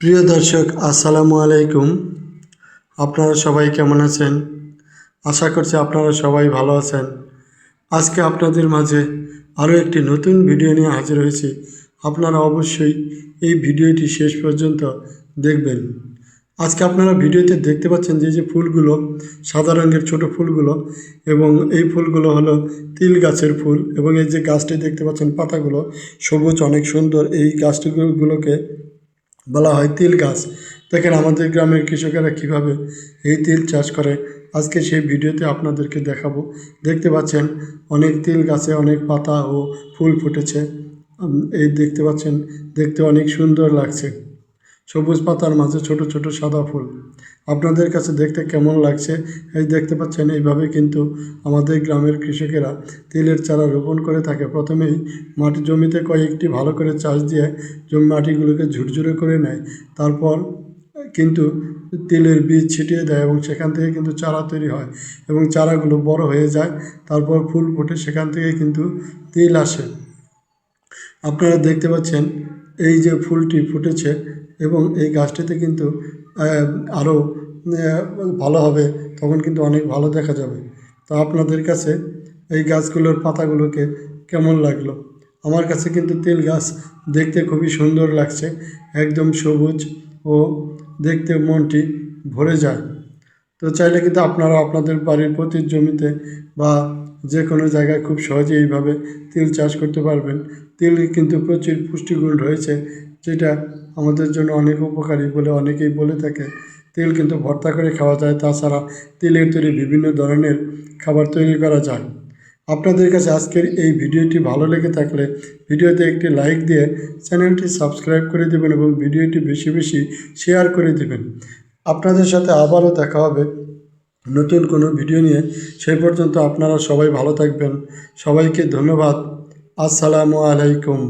প্রিয় দর্শক, আসসালামু আলাইকুম। আপনারা সবাই কেমন আছেন? আশা করছি আপনারা সবাই ভালো আছেন। আজকে আপনাদের মাঝে আরও একটি নতুন ভিডিও নিয়ে হাজির হয়েছি। আপনারা অবশ্যই এই ভিডিওটি শেষ পর্যন্ত দেখবেন। আজকে আপনারা ভিডিওতে দেখতে পাচ্ছেন যে যে ফুলগুলো, সাদা রঙের ছোট ফুলগুলো এবং এই ফুলগুলো হলো তিল গাছের ফুল এবং এই যে গাছটি দেখতে পাচ্ছেন পাতাগুলো সবুজ, অনেক সুন্দর। এই গাছটিগুলোকে বলা হয় তিল গাছ। দেখেন আমাদের গ্রামের কৃষকেরা কীভাবে এই তিল চাষ করে। আজকে সেই ভিডিওতে আপনাদেরকে দেখাবো। দেখতে পাচ্ছেন, অনেক তিল গাছে অনেক পাতা ও ফুল ফুটেছে। এই দেখতে পাচ্ছেন, দেখতে অনেক সুন্দর লাগছে। সবুজ পাতার মাঝে ছোট ছোট সাদা ফুল। আপনাদের কাছে দেখতে কেমন লাগছে? এই দেখতে পাচ্ছেন এইভাবে কিন্তু আমাদের গ্রামের কৃষকেরা তিলের চারা রোপণ করে থাকে। প্রথমেই মাটি জমিতে কয়েকটি ভালো করে চাষ দিয়ে জমি মাটিগুলোকে ঝুরঝুরে করে নেয়। তারপর কিন্তু তিলের বীজ ছিটিয়ে দেয় এবং সেখান থেকে কিন্তু চারা তৈরি হয় এবং চারাগুলো বড় হয়ে যায়। তারপর ফুল ফোটে, সেখান থেকে কিন্তু তিল আসে। আপনারা দেখতে পাচ্ছেন, এই যে ফুলটি ফুটেছে এবং এই গাছটিতে কিন্তু আরও ভালো হবে, তখন কিন্তু অনেক ভালো দেখা যাবে। তো আপনাদের কাছে এই গাছগুলোর পাতাগুলোকে কেমন লাগল? আমার কাছে কিন্তু তেল গাছ দেখতে খুবই সুন্দর লাগছে, একদম সবুজ ও দেখতে মনটি ভরে যায়। তো চাইলে কিন্তু আপনারা আপনাদের বাড়ির প্রতি জমিতে বা যে কোনো জায়গায় খুব সহজে এইভাবে তিল চাষ করতে পারবেন। তিল কিন্তু প্রচুর পুষ্টিগুণ রয়েছে, যেটা আমাদের জন্য অনেক উপকারী বলে অনেকেই বলে থাকে। তিল কিন্তু ভর্তা করে খাওয়া যায়, তাছাড়া তিলের তৈরি বিভিন্ন ধরনের খাবার তৈরি করা যায়। আপনাদের কাছে আজকের এই ভিডিওটি ভালো লেগে থাকলে ভিডিওতে একটি লাইক দিয়ে চ্যানেলটি সাবস্ক্রাইব করে দেবেন এবং ভিডিওটি বেশি বেশি শেয়ার করে দেবেন। আপনাদের সাথে আবারও দেখা হবে নতুন কোনো ভিডিও নিয়ে। সেই পর্যন্ত আপনারা সবাই ভালো থাকবেন। সবাইকে ধন্যবাদ। আসসালামু আলাইকুম।